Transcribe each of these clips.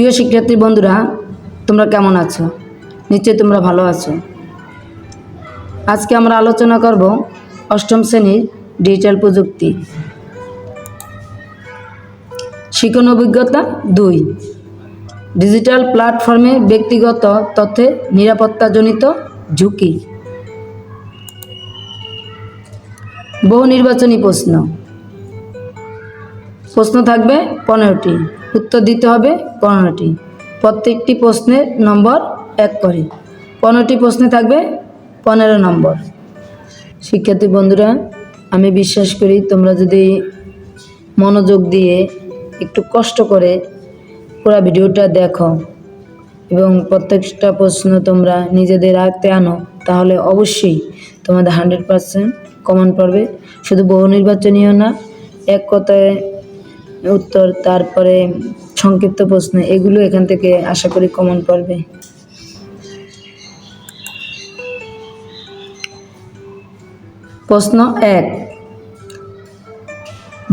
প্রিয় শিক্ষার্থী বন্ধুরা, তোমরা কেমন আছো? নিশ্চয়ই তোমরা ভালো আছো। আজকে আমরা আলোচনা করব অষ্টম শ্রেণির ডিজিটাল প্রযুক্তি। শিক্ষণ অভিজ্ঞতা দুই। ডিজিটাল প্ল্যাটফর্মে ব্যক্তিগত তথ্যে নিরাপত্তাজনিত ঝুঁকি। বহু নির্বাচনী প্রশ্ন। প্রশ্ন থাকবে পনেরোটি। উত্তর দিতে হবে পনেরোটি প্রত্যেকটি প্রশ্নের নম্বর এক করে। পনেরোটি প্রশ্নে থাকবে পনেরো নম্বর। শিক্ষার্থী বন্ধুরা, আমি বিশ্বাস করি তোমরা যদি মনোযোগ দিয়ে একটু কষ্ট করে পুরো ভিডিওটা দেখো এবং প্রত্যেকটা প্রশ্ন তোমরা নিজেদের আয়ত্তে আনো, তাহলে অবশ্যই তোমাদের হান্ড্রেড পারসেন্ট কমন পড়বে। শুধু বহু নির্বাচনীয় না, এক কথায় উত্তর, তারপরে সংক্ষিপ্ত প্রশ্ন, এগুলো এখান থেকে আশা করি কমন পড়বে। প্রশ্ন এক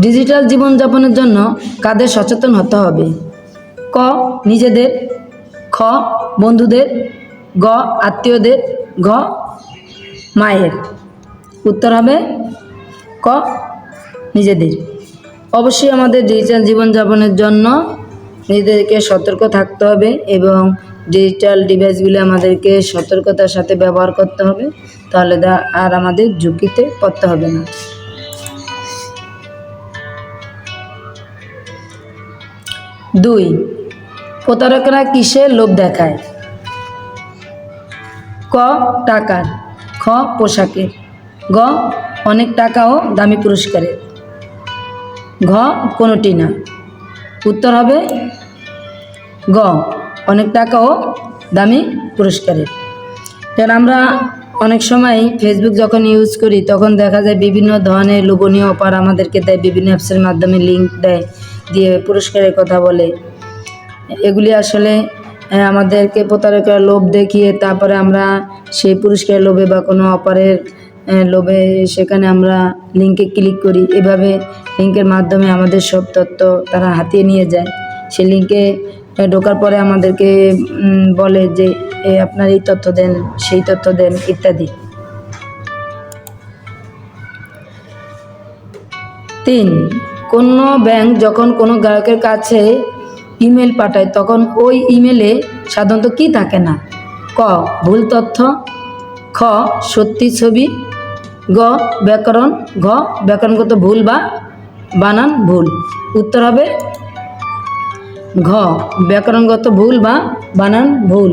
ডিজিটাল জীবনযাপনের জন্য কাদের সচেতন হতে হবে? ক, নিজেদের, খ, বন্ধুদের, গ, আত্মীয়দের, ঘ, মায়ের। উত্তর হবে ক, নিজেদের। অবশ্যই আমাদের ডিজিটাল জীবনযাপনের জন্য নিজেদেরকে সতর্ক থাকতে হবে এবং ডিজিটাল ডিভাইসগুলি আমাদেরকে সতর্কতার সাথে ব্যবহার করতে হবে, তাহলে আর আমাদের ঝুঁকিতে পড়তে হবে না। দুই, প্রতারকরা কিসে লোভ দেখায়? ক, টাকার, খ, পোশাকের, গ, অনেক টাকা ও দামি পুরস্কারের। ঘ কোনোটি না। উত্তর হবে গ। অনেক টাকা ও দামি পুরস্কারের। কারণ আমরা অনেক সময় ফেসবুক যখন ইউজ করি তখন দেখা যায় বিভিন্ন ধরনের লোভনীয় অফার আমাদেরকে দেয় বিভিন্ন অ্যাপসের মাধ্যমে লিঙ্ক দেয় দিয়ে পুরস্কারের কথা বলে। এগুলি আসলে আমাদেরকে প্রতারকের লোভ দেখিয়ে তারপরে আমরা সেই পুরস্কারের লোভে বা কোনো অফারের আহ, লোভে সেখানে আমরা লিঙ্কে ক্লিক করি। এভাবে লিঙ্কের মাধ্যমে আমাদের সব তথ্য তারা হাতিয়ে নিয়ে যায়। সে লিঙ্কে ঢোকার পরে আমাদেরকে বলে যে আপনার এই তথ্য দেন, সেই তথ্য দেন, ইত্যাদি। তিন, কোনো ব্যাংক যখন কোনো গ্রাহকের কাছে ইমেল পাঠায়, তখন ওই ইমেলে সাধারণত কি থাকে না? ক, ভুল তথ্য, খ, সত্যি ছবি গ, ব্যাকরণ, ঘ, ব্যাকরণগত ভুল বা বানান ভুল। উত্তর হবে ঘ, ব্যাকরণগত ভুল বা বানান ভুল।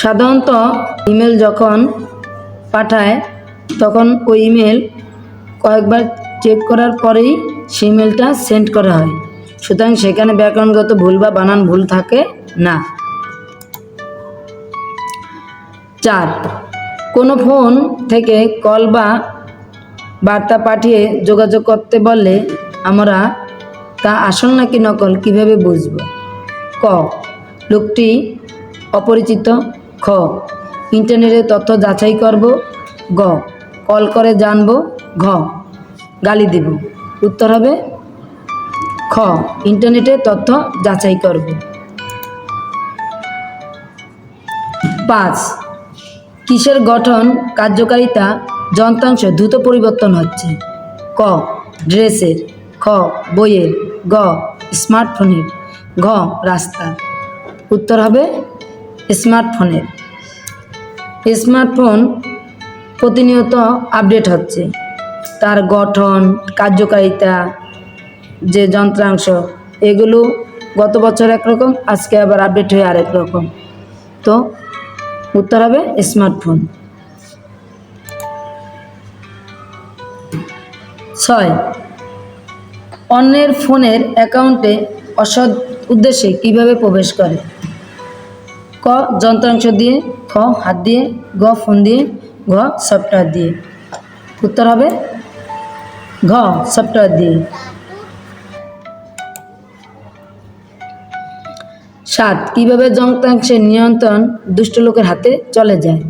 সাধারণত ইমেল যখন পাঠায়, তখন ওই ইমেল কয়েকবার চেক করার পরেই সেই ইমেলটা সেন্ড করা হয়। সুতরাং সেখানে ব্যাকরণগত ভুল বা বানান ভুল থাকে না। চার কোনো ফোন থেকে কল বা বার্তা পাঠিয়ে যোগাযোগ করতে বললে আমরা তা আসল নাকি নকল কীভাবে বুঝব? ক, লোকটি অপরিচিত। খ, ইন্টারনেটে তথ্য যাচাই করব। গ, কল করে জানব। ঘ, গালি দেব। উত্তর হবে, খ, ইন্টারনেটে তথ্য যাচাই করব। পাঁচ কিসের গঠন, কার্যকারিতা, যন্ত্রাংশ দ্রুত পরিবর্তন হচ্ছে। ক, ড্রেসের। খ, বইয়ের। গ, স্মার্টফোনের। ঘ, রাস্তা। উত্তর হবে স্মার্টফোনের। স্মার্টফোন প্রতিনিয়ত আপডেট হচ্ছে। তার গঠন, কার্যকারিতা, যে যন্ত্রাংশ, এগুলো গত বছর একরকম, আজকে আবার আপডেট হয়ে আরেক রকম। তো উত্তর হবে স্মার্টফোন। ছয়, অন্যের ফোনের অ্যাকাউন্টে অসৎ উদ্দেশ্যে কীভাবে প্রবেশ করে? ক, যন্ত্রাংশ দিয়ে, খ, হাত দিয়ে, গ, ফোন দিয়ে, ঘ, সফটওয়্যার দিয়ে। উত্তর হবে ঘ, সফটওয়্যার দিয়ে। সাত, কীভাবে যন্ত্রাংশের নিয়ন্ত্রণ দুষ্ট লোকের হাতে চলে যায়?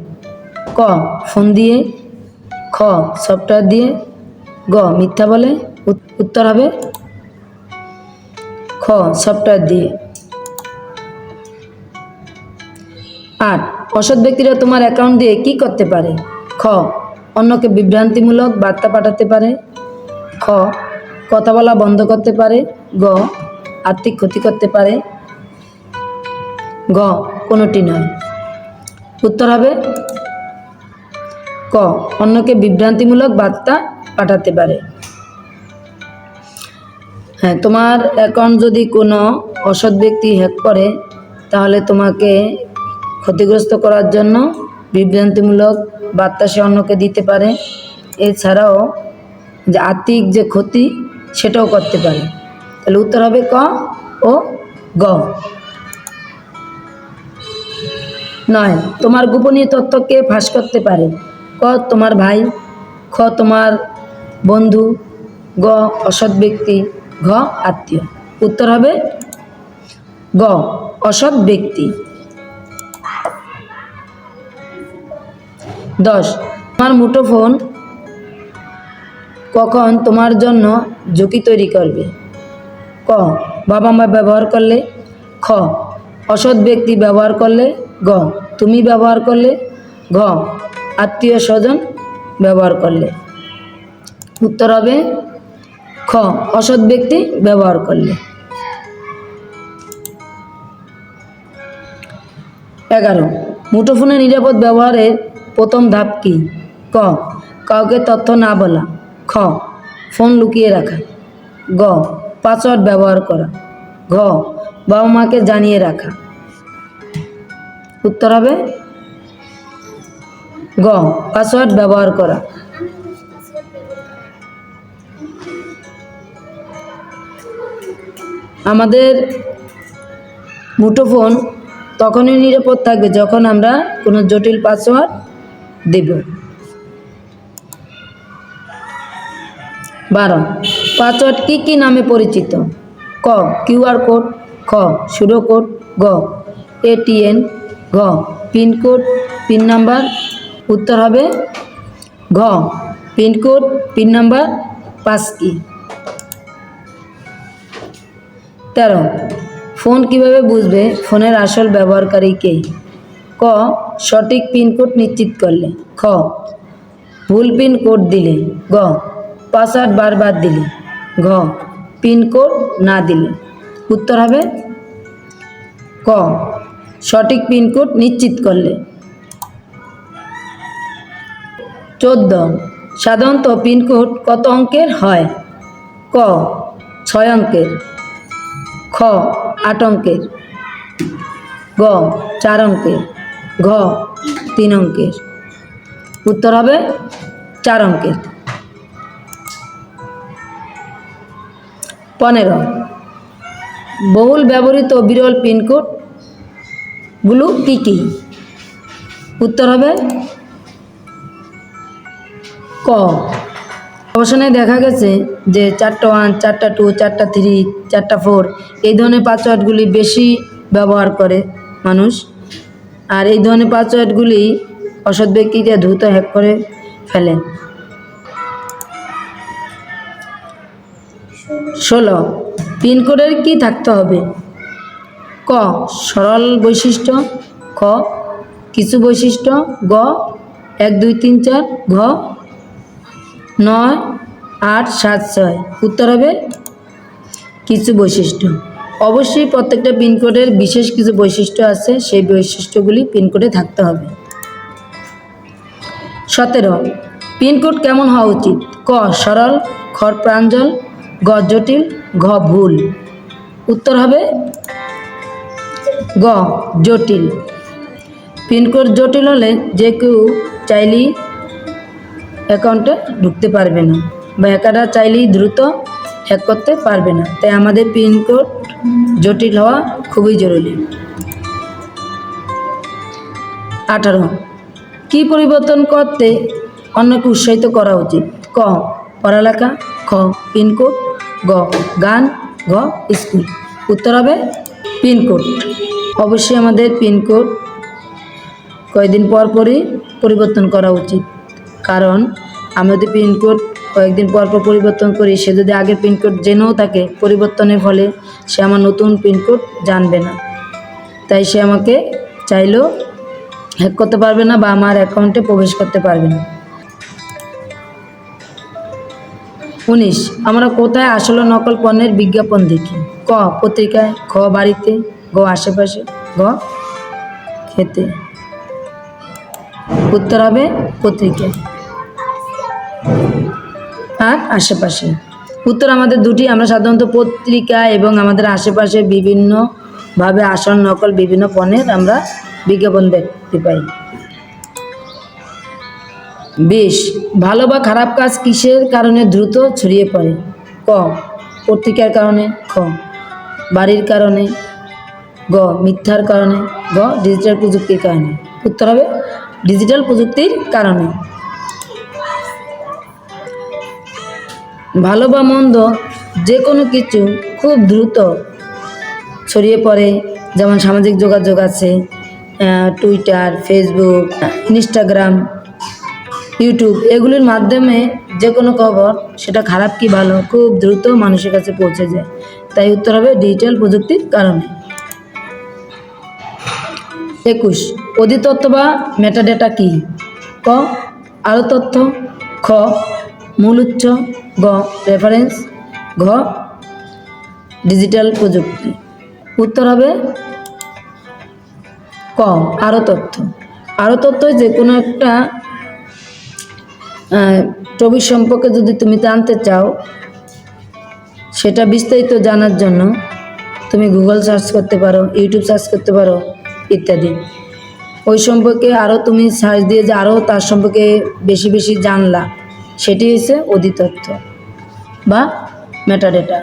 ক, ফোন দিয়ে। খ, সফটওয়্যার দিয়ে। গ, মিথ্যা বলে উত- উত্তর হবে। খ, সফটওয়্যার দিয়ে। আট, অসৎ ব্যক্তিরা তোমার অ্যাকাউন্ট দিয়ে কি করতে পারে? খ, অন্যকে বিভ্রান্তিমূলক বার্তা পাঠাতে পারে। খ, কথা বলা বন্ধ করতে পারে। গ, আর্থিক ক্ষতি করতে পারে। গ, কোনোটি নয়। উত্তর হবে ক, অন্যকে বিভ্রান্তিমূলক বার্তা পাঠাতে পারে। হ্যাঁ তোমার অ্যাকাউন্ট যদি কোনো অসৎ ব্যক্তি হ্যাক করে, তাহলে তোমাকে ক্ষতিগ্রস্ত করার জন্য বিভ্রান্তিমূলক বার্তা সে অন্যকে দিতে পারে। এছাড়াও যে আর্থিক যে ক্ষতি, সেটাও করতে পারে। তাহলে উত্তর হবে ক ও গ। নয়, তোমার গোপনীয় তথ্যকে ফাঁস করতে পারে? ক, তোমার ভাই, খ, তোমার বন্ধু, গ, অসৎ ব্যক্তি, ঘ, আত্মীয়। উত্তর হবে গ, অসৎ ব্যক্তি। দশ, তোমার মুঠোফোন কখন তোমার জন্য ঝুঁকি তৈরি করবে? ক বাবা মা ব্যবহার করলে? খ অসৎ ব্যক্তি ব্যবহার করলে গ, তুমি ব্যবহার করলে ঘ, আত্মীয় স্বজন ব্যবহার করলে। উত্তর হবে খ, অসৎ ব্যক্তি ব্যবহার করলে। এগারো মুঠোফোনের নিরাপদ ব্যবহারের প্রথম ধাপ কি? ক, কাউকে তথ্য না বলা। খ, ফোন লুকিয়ে রাখা। গ, পাসওয়ার্ড ব্যবহার করা। ঘ বাবা মাকে জানিয়ে রাখা। উত্তর হবে গ, পাসওয়ার্ড ব্যবহার করা। আমাদের মুঠোফোন তখনই নিরাপদ থাকবে যখন আমরা কোনো জটিল পাসওয়ার্ড দেব। বারো, পাসওয়ার্ড কী কী নামে পরিচিত? ক কিউআর কোড। খ সুডো কোড গ এটিএন ঘ পিনকোড, পিন নাম্বার, উত্তর হবে ঘ, পিনকোড, পিন নাম্বার পাঁচ কি তেরো, ফোন কীভাবে বুঝবে ফোনের আসল ব্যবহারকারী কে? ক, সঠিক পিনকোড নিশ্চিত করলে। খ, ভুল পিন কোড দিলে। গ, পাসওয়ার্ড বারবার দিলে। ঘ, পিনকোড না দিলে। উত্তর হবে ক। সঠিক পিনকোড নিশ্চিত করলে। চোদ্দ। সাধারণত পিনকোড কত অঙ্কের হয়? ক। ছয় অঙ্কের। খ। আট অঙ্কের। গ। চার অঙ্কের। ঘ। তিন অঙ্কের। উত্তর হবে চার অঙ্কের। পনেরো। বহুল ব্যবহৃত বিরল পিনকোডগুলো কী কী? উত্তর হবে ক। অবসানে দেখা গেছে যে চারটা ওয়ান, চারটা টু, চারটা থ্রি, চারটা ফোর, এই ধরনের পাসওয়ার্ডগুলি বেশি ব্যবহার করে মানুষ। আর এই ধরনের পাসওয়ার্ডগুলি অসৎ ব্যক্তিকে দ্রুত হ্যাক করে ফেলে। ষোলো। পিনকোডের কি থাকতে হবে? ক, সরল বৈশিষ্ট্য, খ, কিছু বৈশিষ্ট্য, গ, এক, দুই, তিন, চার, ঘ, নয়, আট, সাত, ছয়। উত্তর হবে কিছু বৈশিষ্ট্য। অবশ্যই প্রত্যেকটা পিনকোডের বিশেষ কিছু বৈশিষ্ট্য আছে, সেই বৈশিষ্ট্যগুলি পিনকোডে থাকতে হবে। সতেরো পিনকোড কেমন হওয়া উচিত? ক, সরল খ প্রাঞ্জল গ জটিল, ঘ ভুল। উত্তর হবে গ জটিল। পিনকোড জটিল হলে যে কেউ চাইলেই অ্যাকাউন্টে ঢুকতে পারবে না বা হ্যাকাররা চাইলেই দ্রুত হ্যাক করতে পারবে না। তাই আমাদের পিনকোড জটিল হওয়া খুবই জরুরি। আঠারো। কী পরিবর্তন করতে অন্যকে উৎসাহিত করা উচিত? ক, পড়ালেখা, খ পিনকোড গ, গান, ঘ, স্কুল। উত্তর হবে পিনকোড অবশ্যই আমাদের পিনকোড কয়েকদিন পর পরই পরিবর্তন করা উচিত। কারণ আমাদের পিনকোড কয়েকদিন পর পর পরিবর্তন করি, সে যদি আগের পিনকোড জেনেও থাকে, পরিবর্তনের ফলে সে আমার নতুন পিনকোড জানবে না। তাই সে আমাকে চাইলেও হ্যাক করতে পারবে না বা আমার অ্যাকাউন্টে প্রবেশ করতে পারবে না। উনিশ আমরা কোথায় আসল নকল পণ্যের বিজ্ঞাপন দেখি? ক, পত্রিকায়? খ, বাড়িতে? গ, আশেপাশে? গ, খেতে? উত্তর হবে পত্রিকায়। আর আশেপাশে? উত্তর আমাদের দুটি, আমরা সাধারণত পত্রিকা এবং আমাদের আশেপাশে বিভিন্নভাবে আসল নকল বিভিন্ন পণ্যের আমরা বিজ্ঞাপন দেখতে পাই। বেশ, ভালো বা খারাপ কাজ কিসের কারণে দ্রুত ছড়িয়ে পড়ে? ক, পত্রিকার কারণে? খ, বাড়ির কারণে? গ, মিথ্যার কারণে? গ ডিজিটাল প্রযুক্তির কারণে? উত্তর হবে ডিজিটাল প্রযুক্তির কারণে। ভালো বা মন্দ, যে কোনো কিছু খুব দ্রুত ছড়িয়ে পড়ে। যেমন সামাজিক যোগাযোগ আছে টুইটার ফেসবুক ইনস্টাগ্রাম ইউটিউব এগুলির মাধ্যমে যে কোনো খবর, সেটা খারাপ কি ভালো, খুব দ্রুত মানুষের কাছে পৌঁছে যায়। তাই উত্তর হবে ডিজিটাল প্রযুক্তির কারণে। একুশ অধিতত্ত্ব বা মেটাডেটা কি? ক আরও তথ্য। খ, মূল উচ্চ গ রেফারেন্স ঘ ডিজিটাল প্রযুক্তি। উত্তর হবে ক আরও তথ্য। আরও তথ্য যে কোনো একটা টপিক সম্পর্কে যদি তুমি জানতে চাও, সেটা বিস্তারিত জানার জন্য তুমি গুগল সার্চ করতে পারো ইউটিউব সার্চ করতে পারো, ইত্যাদি। ওই সম্পর্কে আরও তুমি সার্চ দিয়ে যে আরও তার সম্পর্কে বেশি বেশি জানলা, সেটি হচ্ছে অধিতথ্য বা মেটাডেটা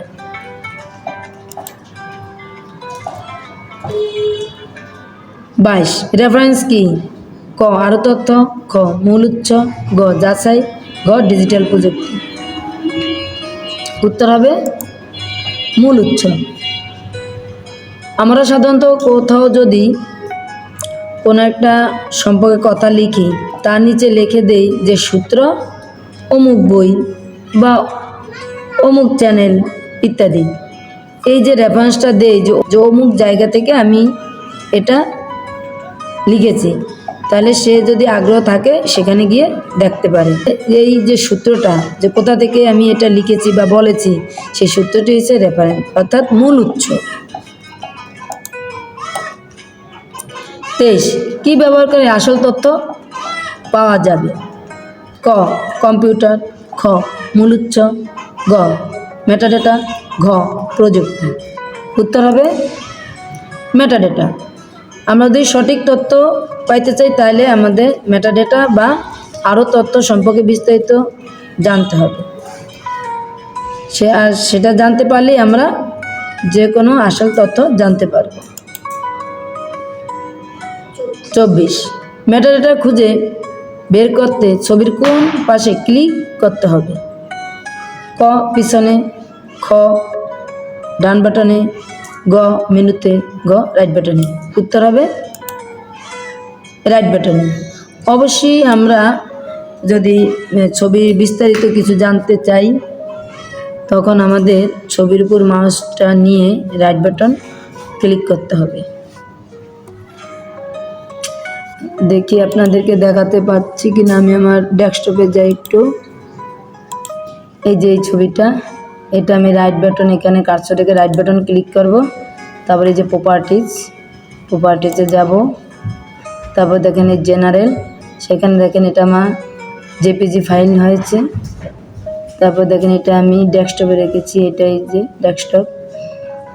বাইশ রেফারেন্স কি? ক আরও তথ্য খ মূল উৎস গ যাচাই, গ ডিজিটাল প্রযুক্তি। উত্তর হবে মূল উৎস আমরা সাধারণত কোথাও যদি কোনো একটা সম্পর্কে কথা লিখি, তার নিচে লিখে দেই যে সূত্র, অমুক বই বা অমুক চ্যানেল ইত্যাদি। এই যে রেফারেন্সটা দেই যে অমুক জায়গা থেকে আমি এটা লিখেছি। তাহলে সে যদি আগ্রহ থাকে, সেখানে গিয়ে দেখতে পারে। এই যে সূত্রটা, যে কোথা থেকে আমি এটা লিখেছি বা বলেছি, সেই সূত্রটি হচ্ছে রেফারেন্স অর্থাৎ মূল উৎস। তেইশ, কী ব্যবহার করে আসল তথ্য পাওয়া যাবে? ক, কম্পিউটার। খ, মূল উৎস। গ মেটাডেটা ঘ, প্রযুক্তি। উত্তর হবে মেটাডেটা আমরা যদি সঠিক তথ্য পাইতে চাই তাহলে আমাদের মেটাডেটা বা আরও তথ্য সম্পর্কে বিস্তারিত জানতে হবে। সে আর সেটা জানতে পারলেই আমরা যে কোনো আসল তথ্য জানতে পারব। চব্বিশ। মেটাডেটা খুঁজে বের করতে ছবির কোন পাশে ক্লিক করতে হবে। ক, পিছনে, খ, ডান বাটনে গ মেনুতে গ রাইট বাটনে উত্তর হবে রাইট বাটনে অবশ্যই আমরা যদি এ, ছবির বিস্তারিত কিছু জানতে চাই তখন আমাদের ছবির উপর মাউসটা নিয়ে রাইট বাটন ক্লিক করতে হবে। দেখি আপনাদেরকে দেখাতে পাচ্ছি কি না আমি আমার ডেস্কটপে যাই একটু। এই যে এই ছবিটা। এটা আমি রাইট বাটন এখানে কার্সর রেখে রাইট বাটন ক্লিক করব। তারপরে যে প্রপার্টিজ প্রপার্টিজে যাব। তারপর দেখেন এই জেনারেল সেখানে দেখেন এটা আমার জেপিজি ফাইল হয়েছে। তারপর দেখেন এটা আমি ডেস্কটপে রেখেছি এটাই যে ডেস্কটপ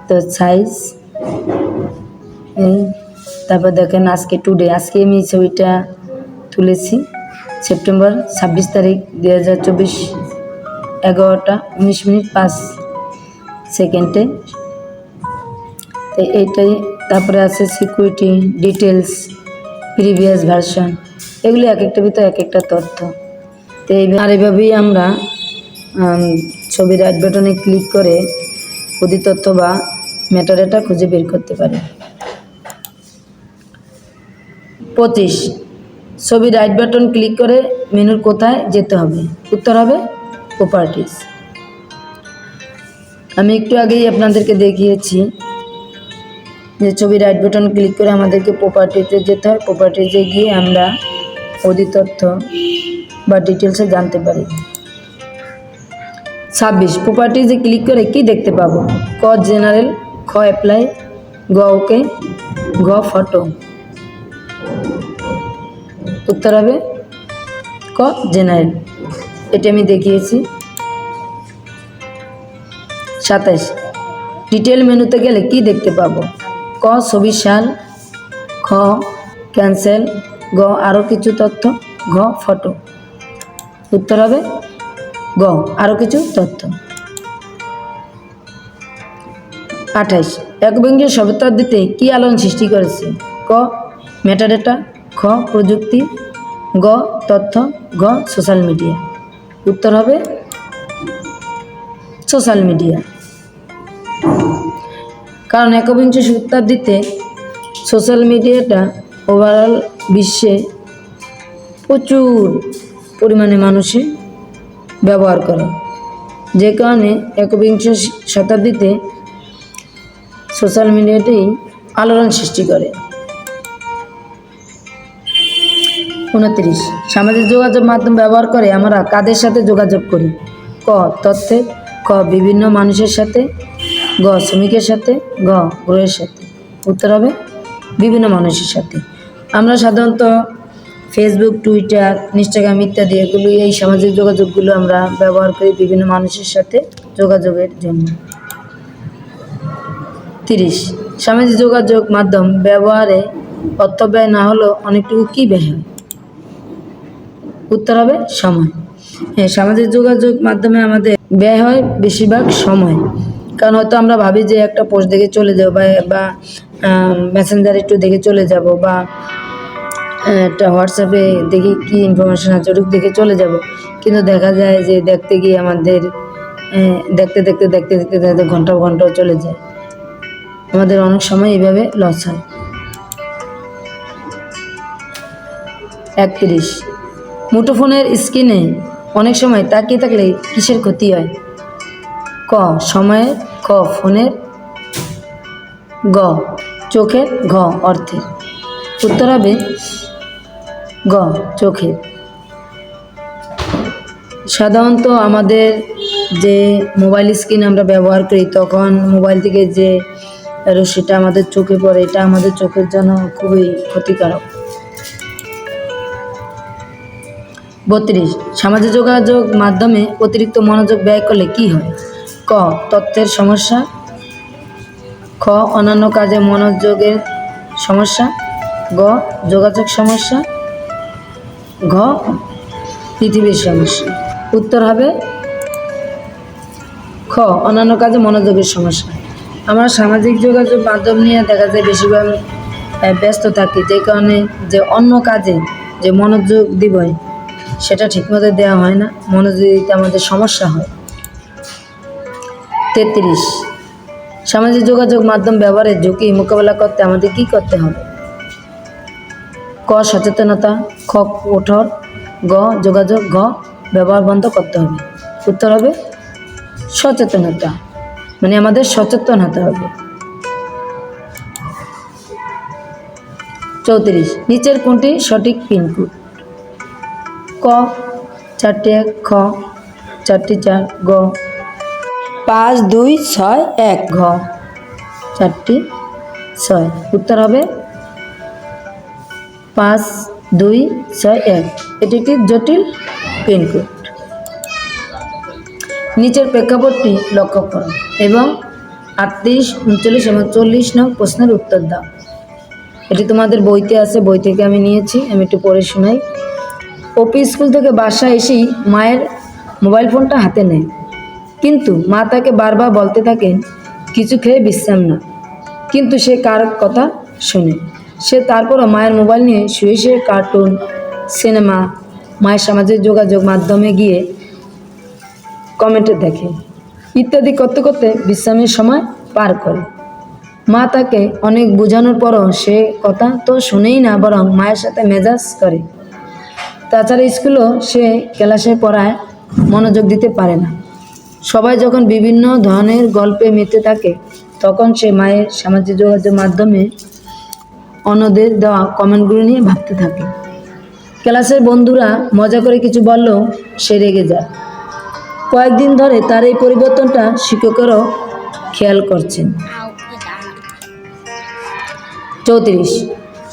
তো সাইজ এই, তারপর দেখেন আজকে টুডে আজকে আমি ছবিটা তুলেছি। সেপ্টেম্বর ছাব্বিশ তারিখ দু হাজার চব্বিশ। এগারোটা, উনিশ মিনিট পাঁচ সেকেন্ডে। তো এইটাই তারপরে আছে সিকিউরিটি ডিটেলস প্রিভিয়াস ভার্সন এগুলি এক একটা ভিতরে এক একটা তথ্য। তো এই আর এভাবেই আমরা ছবির রাইট বাটনে ক্লিক করে তথ্য বা মেটাডাটা খুঁজে বের করতে পারি। পঁচিশ। ছবি রাইট বাটন ক্লিক করে মেনুর কোথায় যেতে হবে? উত্তর হবে প্রপার্টিস আমি একটু আগেই আপনাদেরকে দেখিয়েছি যে ছবি রাইট বাটন ক্লিক করে আমাদেরকে প্রপার্টিতে যেতে হয়। প্রপার্টিতে গিয়ে আমরা অধিক তথ্য বা ডিটেলসে জানতে পারি। ছাব্বিশ প্রপার্টিজে ক্লিক করে কি দেখতে পাবো? ক জেনারেল খ অ্যাপ্লাই গ ওকে গ ফটো উত্তর হবে ক জেনারেল এটা আমি দেখিয়েছি। সাতাইশ ডিটেল মেনুতে গেলে কি দেখতে পাবো? ক, ছবি, সাল। খ ক্যান্সেল গ আরও কিছু তথ্য। ঘ ফটো উত্তর হবে গ আরও কিছু তথ্য। আঠাইশ একবিংশ শতাব্দীতে কি আলোড়ন সৃষ্টি করেছে? ক মেটাডেটা খ, প্রযুক্তি। গ, তথ্য। ঘ সোশ্যাল মিডিয়া উত্তর হবে সোশ্যাল মিডিয়া। কারণ একবিংশ শতাব্দীতে সোশ্যাল মিডিয়াটা ওভারঅল বিশ্বে প্রচুর পরিমাণে মানুষে ব্যবহার করে। যে কারণে একবিংশ শতাব্দীতে সোশ্যাল মিডিয়াতেই আলোড়ন সৃষ্টি করে। উনত্রিশ। সামাজিক যোগাযোগ মাধ্যম ব্যবহার করে আমরা কাদের সাথে যোগাযোগ করি? ক, তথ্যে। ক বিভিন্ন মানুষের সাথে। গ, শ্রমিকের সাথে। গ, গ্রহের সাথে। উত্তর হবে বিভিন্ন মানুষের সাথে। আমরা সাধারণত ফেসবুক টুইটার ইনস্টাগ্রাম ইত্যাদি এগুলো এই সামাজিক যোগাযোগগুলো আমরা ব্যবহার করি বিভিন্ন মানুষের সাথে যোগাযোগের জন্য। তিরিশ। সামাজিক যোগাযোগ মাধ্যম ব্যবহারে অর্থ ব্যয় না হলেও অনেকটুকু কী ব্যয় হয়? উত্তর হবে সময়। হ্যাঁ সামাজিক যোগাযোগ মাধ্যমে আমাদের ব্যয় হয় বেশিরভাগ সময়। কারণ হয়তো আমরা ভাবি যে একটা পোস্ট দেখে চলে যাব বা মেসেঞ্জার একটু দেখে চলে যাব বা একটা হোয়াটসঅ্যাপে দেখি কি ইনফরমেশন আছে, ওটুকু দেখে চলে যাব। কিন্তু দেখা যায় যে দেখতে গিয়ে আমাদের দেখতে দেখতে দেখতে দেখতে দেখতে ঘণ্টা ঘন্টাও চলে যায়। আমাদের অনেক সময় এইভাবে লস হয়। একত্রিশ। মুঠোফোনের স্ক্রিনে অনেক সময় তাকিয়ে থাকলে কিসের ক্ষতি হয়? ক, সময়ে, ক, ফোনের, গ, চোখের, ঘ, অর্থের। উত্তর হবে গ, চোখের। সাধারণত আমাদের যে মোবাইল স্ক্রিন আমরা ব্যবহার করি, তখন মোবাইল থেকে যে রশ্মিটা আমাদের চোখে পড়ে, এটা আমাদের চোখের জন্য খুবই ক্ষতিকারক। বত্রিশ। সামাজিক যোগাযোগ মাধ্যমে অতিরিক্ত মনোযোগ ব্যয় করলে কি হয়? ক, তথ্যের সমস্যা। খ, অন্যান্য কাজে মনোযোগের সমস্যা। গ, যোগাযোগ সমস্যা। ঘ, পৃথিবীর সমস্যা। উত্তর হবে খ, অন্যান্য কাজে মনোযোগের সমস্যা। আমরা সামাজিক যোগাযোগ মাধ্যম নিয়ে দেখা যায় বেশিরভাগ ব্যস্ত থাকি, যে কারণে যে অন্য কাজে যে মনোযোগ দিবই। সেটা ঠিকমতো দেওয়া হয় না। মনোযোগ দিতে আমাদের সমস্যা হয়। তেত্রিশ। সামাজিক যোগাযোগ মাধ্যম ব্যবহারের ঝুঁকি মোকাবেলা করতে আমাদের কি করতে হবে? ক, সচেতনতা। খ, কঠোর। গ, যোগাযোগ। ঘ, ব্যবহার বন্ধ করতে হবে। উত্তর হবে সচেতনতা। মানে আমাদের সচেতন হতে হবে। চৌত্রিশ। নিচের কোনটি সঠিক পিনকোড? ক চারটি এক খ চারটি চার গ পাঁচ দুই ছয় এক। ঘ চারটি ছয়। উত্তর হবে পাঁচ দুই ছয় এক। এটি একটি জটিল পিনকোড নিচের প্রেক্ষাপটটি লক্ষ্য করো এবং আটত্রিশ উনচল্লিশ এবং চল্লিশ নং প্রশ্নের উত্তর দাও। এটি তোমাদের বইতে আছে বই থেকে আমি নিয়েছি আমি একটু পড়ে শোনাই। ওপি স্কুল থেকে বাসায় এসেই মায়ের মোবাইল ফোনটা হাতে নেয়। কিন্তু মা তাকে বারবার বলতে থাকেন, কিছু খেয়ে বিশ্রাম না। কিন্তু সে কার কথা শোনে? সে তারপরও মায়ের মোবাইল নিয়ে শুয়ে শুয়ে কার্টুন, সিনেমা, মায়ের সামাজিক যোগাযোগ মাধ্যমে গিয়ে কমেন্টে দেখে। ইত্যাদি করতে করতে বিশ্রামের সময় পার করে। মা তাকে অনেক বোঝানোর পরও সে কথা তো শুনেই না, বরং মায়ের সাথে মেজাজ করে। তাছাড়া স্কুলেও সে ক্লাসে পড়ায় মনোযোগ দিতে পারে না। সবাই যখন বিভিন্ন ধরনের গল্পে মেতে থাকে, তখন সে মায়ের সামাজিক যোগাযোগ মাধ্যমে অন্যদের দেওয়া কমেন্টগুলো নিয়ে ভাবতে থাকে। ক্লাসের বন্ধুরা মজা করে কিছু বললেও সে রেগে যায়। কয়েকদিন ধরে তার এই পরিবর্তনটা শিক্ষকেরও খেয়াল করছেন। চৌত্রিশ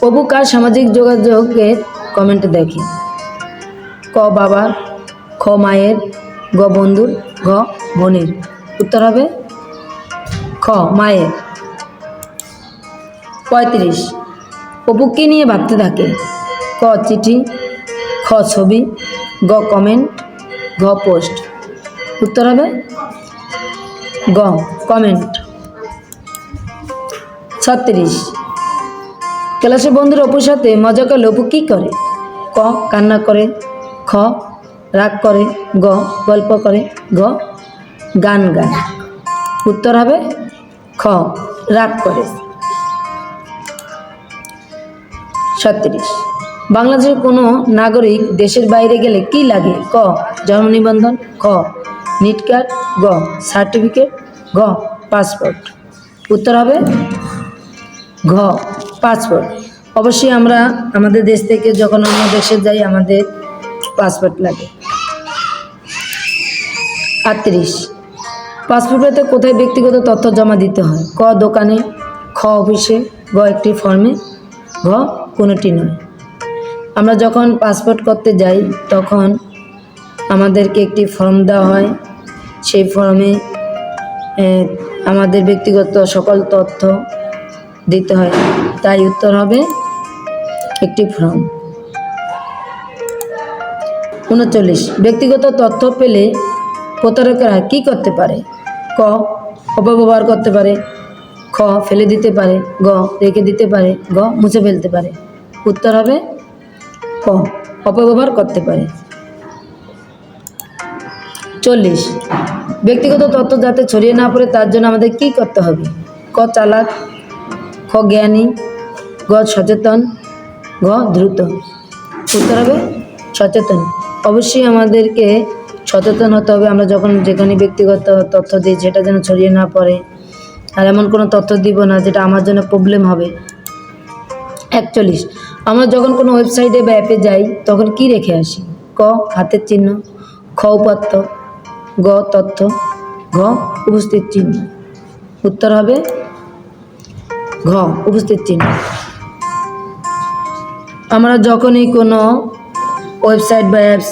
অবু কার সামাজিক যোগাযোগের কমেন্ট দেখে? ক বাবার খ মায়ের, গ বন্ধুর, ঘ বোনের। উত্তর হবে খ মায়ের। পঁয়ত্রিশ। অপুকে নিয়ে ভাবতে থাকে। ক চিঠি, খ ছবি, গ কমেন্ট ঘ পোস্ট উত্তর হবে গ কমেন্ট ছত্রিশ। ক্লাসের বন্ধুর অপুর সাথে মজা করলে অপু কী করে? ক কান্না করে। খ, রাগ করে, গ, গল্প করে, গ, গান গায়। উত্তর হবে খ, রাগ করে। ছত্রিশ। বাংলাদেশের কোনো নাগরিক দেশের বাইরে গেলে কি লাগে? ক, জন্ম নিবন্ধন, খ, নিট কার্ড, গ, সার্টিফিকেট ঘ পাসপোর্ট। উত্তর হবে ঘ, পাসপোর্ট। অবশ্যই আমরা আমাদের দেশ থেকে যখন অন্য দেশে যাই, আমাদের পাসপোর্ট লাগে। আটত্রিশ। পাসপোর্ট পেতে কোথায় ব্যক্তিগত তথ্য জমা দিতে হয়? ক, দোকানে, খ, অফিসে, গ, একটি ফর্মে, ঘ, কোনোটি নয়। আমরা যখন পাসপোর্ট করতে যাই, তখন আমাদেরকে একটি ফর্ম দেওয়া হয়। সেই ফর্মে আমাদের ব্যক্তিগত সকল তথ্য দিতে হয়। তাই উত্তর হবে একটি ফর্ম। উনচল্লিশ। ব্যক্তিগত তথ্য পেলে প্রতারকেরা কী করতে পারে? ক, অপব্যবহার করতে পারে। খ, ফেলে দিতে পারে। গ, রেখে দিতে পারে। গ, মুছে ফেলতে পারে। উত্তর হবে ক অপব্যবহার করতে পারে। চল্লিশ। ব্যক্তিগত তথ্য যাতে ছড়িয়ে না পড়ে, তার জন্য আমাদের কী করতে হবে? ক, চালাক। খ, জ্ঞানী। গ, সচেতন। ঘ দ্রুত। উত্তর হবে সচেতন। অবশ্যই আমাদেরকে সচেতন হতে হবে। আমরা যখন যেখানে ব্যক্তিগত তথ্য দিই, যেটা যেন ছড়িয়ে না পড়ে, আর এমন কোনো তথ্য দিব না যেটা আমার জন্য প্রবলেম হবে। একচল্লিশ, আমরা যখন কোনো ওয়েবসাইটে বা অ্যাপে যাই, তখন কি রেখে আসি? ক, হাতের চিহ্ন, খ, উপাত্ত, গ, তথ্য, ঘ, উপস্থিত চিহ্ন। উত্তর হবে ঘ, উপস্থিত চিহ্ন। আমরা যখনই কোনো ওয়েবসাইট বা অ্যাপস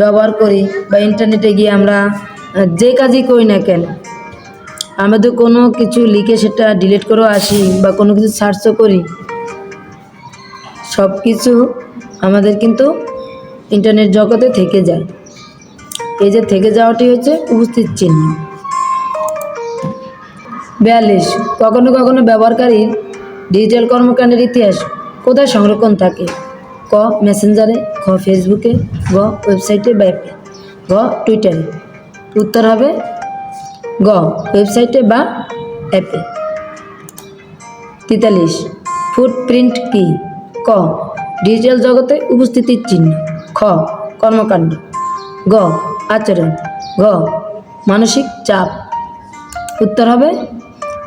ব্যবহার করি বা ইন্টারনেটে গিয়ে আমরা যে কাজই করি না কেন আমাদের কোনো কিছু লিখে সেটা ডিলিট করেও আসি বা কোনো কিছু সার্চও করি। সব কিছু আমাদের কিন্তু ইন্টারনেট জগতে থেকে যায়। এই যে থেকে যাওয়াটি হচ্ছে উপস্থিত চিহ্ন। বিয়াল্লিশ, কখনো কখনো ব্যবহারকারীর ডিজিটাল কর্মকাণ্ডের ইতিহাস কোথায় সংরক্ষণ থাকে? ক মেসেঞ্জারে খ ফেসবুকে গ ওয়েবসাইটে বা অ্যাপে গ টুইটারে। উত্তর হবে গ ওয়েবসাইটে বা অ্যাপে। তেতাল্লিশ, ফুটপ্রিন্ট কি? ক, ডিজিটাল জগতে উপস্থিতির চিহ্ন। খ, কর্মকাণ্ড। গ, আচরণ। গ মানসিক চাপ। উত্তর হবে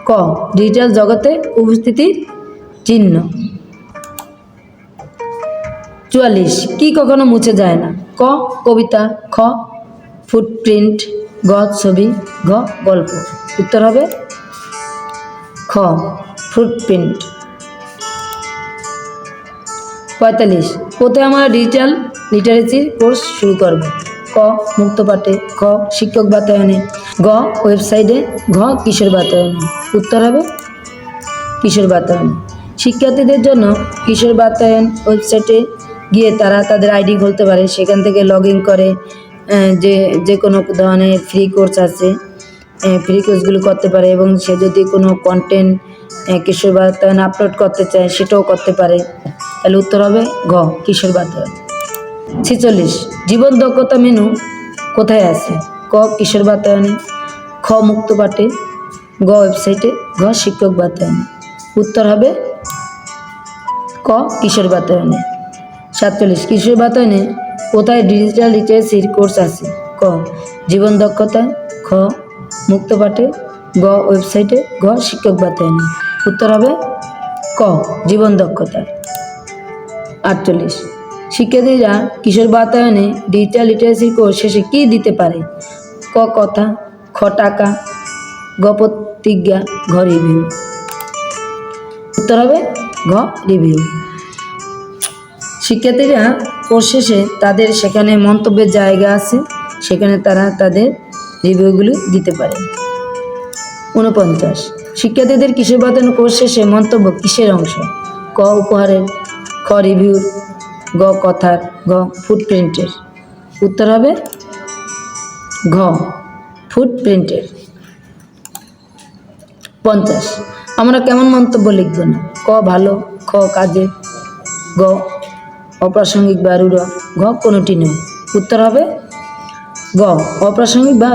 ক, ডিজিটাল জগতে উপস্থিতির চিহ্ন। চুয়াল্লিশ। কি কখনো মুছে যায় না। ক, কবিতা, খ ফুটপ্রিন্ট গ, ছবি, ঘ, গল্প। উত্তর হবে খ ফুটপ্রিন্ট পঁয়তাল্লিশ। কোথায় আমরা ডিজিটাল লিটারেচির কোর্স শুরু করব। ক, মুক্ত পাঠে। খ, শিক্ষক বাতায়নে। গ ওয়েবসাইটে ঘ, কিশোর বাতায়নে। উত্তর হবে কিশোর বাতায়ন। শিক্ষার্থীদের জন্য কিশোর বাতায়ন ওয়েবসাইটে গিয়ে তারা তাদের আইডি খুলতে পারে, সেখান থেকে লগ ইন করে যে যে কোনো ধরনের ফ্রি কোর্স আছে ফ্রি কোর্সগুলো করতে পারে এবং সে যদি কোনো কন্টেন্ট কিশোর বাতায়ন আপলোড করতে চায়, সেটাও করতে পারে। তাহলে উত্তর হবে ঘ, কিশোর বাতায়ন। ছেচল্লিশ, জীবন দক্ষতা মেনু কোথায় আছে? ক, কিশোর বাতায়নে, খ, মুক্ত পাঠে, গ ওয়েবসাইটে ঘ, শিক্ষক বাতায়নে। উত্তর হবে ক, কিশোর বাতায়নে। সাতচল্লিশ কিশোর বাতায়নে কোথায় ডিজিটাল লিটারেসির কোর্স আছে? ক, জীবন দক্ষতা? খ, মুক্ত পাঠে? গ ওয়েবসাইটে গ শিক্ষক বাতায়নে উত্তর হবে ক, জীবন দক্ষতা। আটচল্লিশ, শিক্ষার্থীরা কিশোর বাতায়নে ডিজিটাল লিটারেসি কোর্স শেষে কী দিতে পারে? ক, কথা। খ, টাকা। গ, প্রতিজ্ঞা। ঘ রিভিউ উত্তর হবে ঘ রিভিউ শিক্ষার্থীরা কোর্স শেষে তাদের সেখানে মন্তব্যের জায়গা আছে। সেখানে তারা তাদের রিভিউগুলি দিতে পারে। উনপঞ্চাশ শিক্ষার্থীদের কিশোর বাতায়ন কোর্স শেষে মন্তব্য কিসের অংশ? ক উপহারের, খ রিভিউর, গ কথার, গ ফুটপ্রিন্টের। উত্তর হবে ঘ, ফুটপ্রিন্টের। পঞ্চাশ। আমরা কেমন মন্তব্য লিখব না? ক ভালো, খ কাজে, গ অপ্রাসঙ্গিক বা ঘ কোনোটি নয়। উত্তর হবে গ। অপ্রাসঙ্গিক বা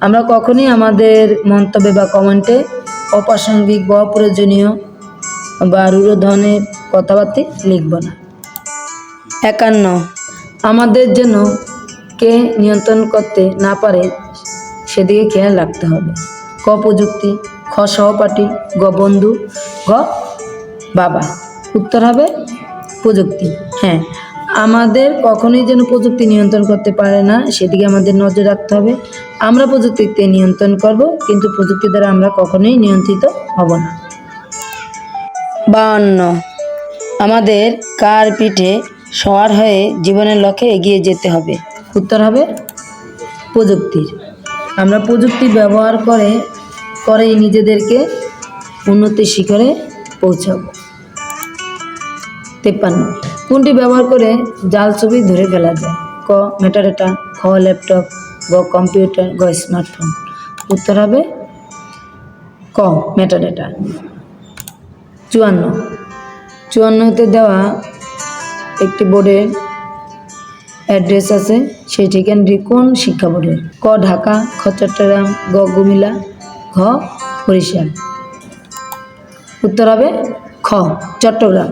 আমরা কখনই আমাদের মন্তব্যে বা কমেন্টে অপ্রাসঙ্গিক বা অপ্রয়োজনীয় বা রূঢ় ধরনের কথাবার্তা লিখব না। একান্ন। আমাদের যেন কে নিয়ন্ত্রণ করতে না পারে, সেদিকে খেয়াল রাখতে হবে। ক প্রযুক্তি, খ সহপাঠী, গ বন্ধু, গ বাবা। উত্তর হবে প্রযুক্তি। হ্যাঁ আমাদের কখনোই যেন প্রযুক্তি নিয়ন্ত্রণ করতে পারে না সেদিকে আমাদের নজর রাখতে হবে। আমরা প্রযুক্তিতে নিয়ন্ত্রণ করব কিন্তু প্রযুক্তি দ্বারা আমরা কখনোই নিয়ন্ত্রিত হব না। বাহান্ন আমাদের কার পিঠে সওয়ার হয়ে জীবনের লক্ষ্যে এগিয়ে যেতে হবে। উত্তর হবে প্রযুক্তির। আমরা প্রযুক্তি ব্যবহার করে করেই নিজেদেরকে উন্নতির শিখরে পৌঁছাবো। তেপ্পান্ন। কোনটি ব্যবহার করে জাল ছবি ধরে ফেলা যায়। ক, মেটাডেটা, খ, ল্যাপটপ, গ, কম্পিউটার, গ, স্মার্টফোন। উত্তর হবে ক, মেটাডেটা। চুয়ান্ন। চুয়ান্নতে দেওয়া একটি বোর্ডের অ্যাড্রেস আছে, সেই ঠিকানাটি কোন শিক্ষা বোর্ডের? ক, ঢাকা, খ, চট্টগ্রাম, গ গুমিলা ঘ, বরিশাল। উত্তর হবে খ, চট্টগ্রাম।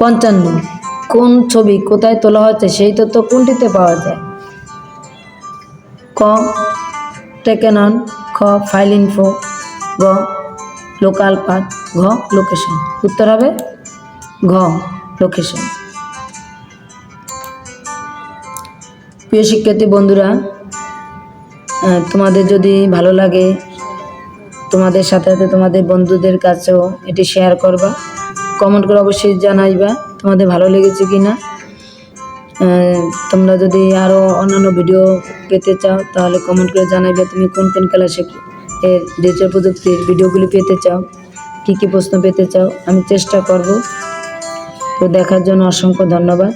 পঞ্চান্ন। কোন ছবি কোথায় তোলা হয়েছে সেই তথ্য কোনটিতে পাওয়া যায়? ক টেকেন খ ফাইল ইনফো গ, লোকাল পাথ ঘ, লোকেশন। উত্তর হবে ঘ, লোকেশন। প্রিয় শিক্ষার্থী বন্ধুরা তোমাদের যদি ভালো লাগে, তোমাদের সাথে সাথে তোমাদের বন্ধুদের কাছেও এটি শেয়ার করবা। কমেন্ট করে অবশ্যই জানাইবা, তোমাদের ভালো লেগেছে কি না তোমরা যদি আরও অন্যান্য ভিডিও পেতে চাও, তাহলে কমেন্ট করে জানাইবে তুমি কোন কোন ক্লাসে এর ডিজিটাল প্রযুক্তির ভিডিওগুলি পেতে চাও, কী কী প্রশ্ন পেতে চাও, আমি চেষ্টা করব। তো দেখার জন্য অসংখ্য ধন্যবাদ।